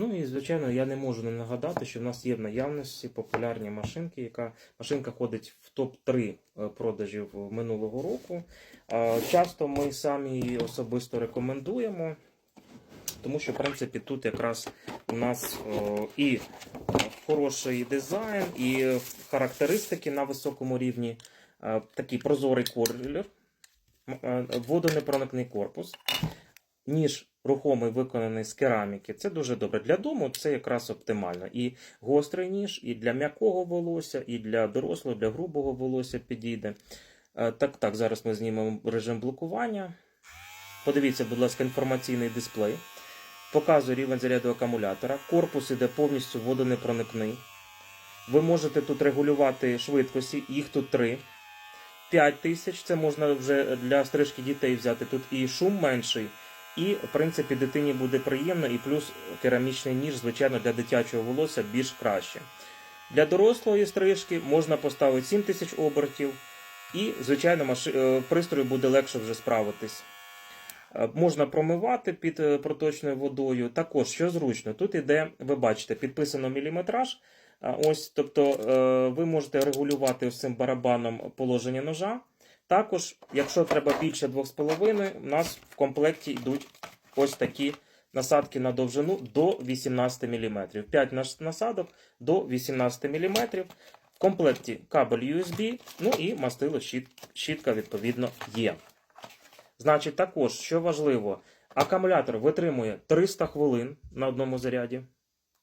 Ну і звичайно, я не можу не нагадати, що в нас є в наявності популярні машинки, яка машинка ходить в топ-3 е, продажів минулого року. Е, Часто ми самі її особисто рекомендуємо, тому що, в принципі, тут якраз у нас е, і хороший дизайн, і характеристики на високому рівні, е, такий прозорий колір, е, водонепроникний корпус, ніж рухомий виконаний з кераміки. Це дуже добре. Для дому це якраз оптимально. І гострий ніж, і для м'якого волосся, і для дорослого, для грубого волосся підійде. Е, Так, так, зараз ми знімемо режим блокування. Подивіться, будь ласка, інформаційний дисплей. Показує рівень заряду акумулятора. Корпус іде повністю водонепроникний. Ви можете тут регулювати швидкості, їх тут три. 5 тисяч це можна вже для стрижки дітей взяти. Тут і шум менший, і в принципі дитині буде приємно, і плюс керамічний ніж, звичайно, для дитячого волосся більш краще. Для дорослої стрижки можна поставити 7 тисяч обертів, і, звичайно, е, пристрою буде легше вже справитись. Е, Можна промивати під е, проточною водою. Також, що зручно, тут іде, ви бачите, підписано міліметраж. Ось, тобто ви можете регулювати ось цим барабаном положення ножа. Також, якщо треба більше 2,5, у нас в комплекті йдуть ось такі насадки на довжину до 18 мм. 5 нас- насадок до 18 мм. В комплекті кабель USB, ну і мастило щітка, відповідно, є. Значить, також, що важливо, акумулятор витримує 300 хвилин на одному заряді.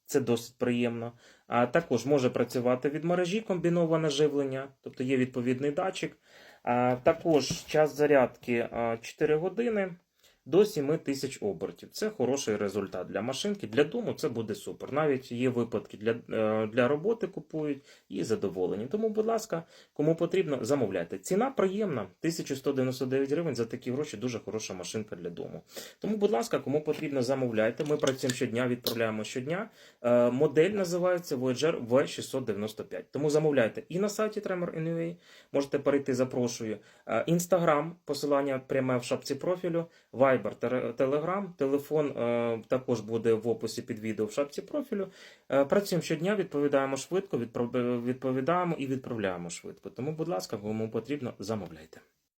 Це досить приємно. А також може працювати від мережі комбіноване живлення, тобто є відповідний датчик. А також час зарядки а, 4 години до 7 тисяч обертів. Це хороший результат для машинки. Для дому це буде супер. Навіть є випадки для, е, для роботи купують і задоволені. Тому, будь ласка, кому потрібно, замовляйте. Ціна приємна 1199 гривень за такі гроші. Дуже хороша машинка для дому. Тому, будь ласка, кому потрібно, замовляйте. Ми працюємо щодня, відправляємо щодня. Е, Модель називається Voyager V695. Тому замовляйте і на сайті Tremor.ua, можете перейти, запрошую. Інстаграм, посилання пряме в шапці профілю, Viber, Telegram, телефон е, також буде в описі під відео в шапці профілю. Е, Працюємо щодня, відповідаємо швидко, відповідаємо і відправляємо швидко. Тому, будь ласка, кому потрібно, замовляйте.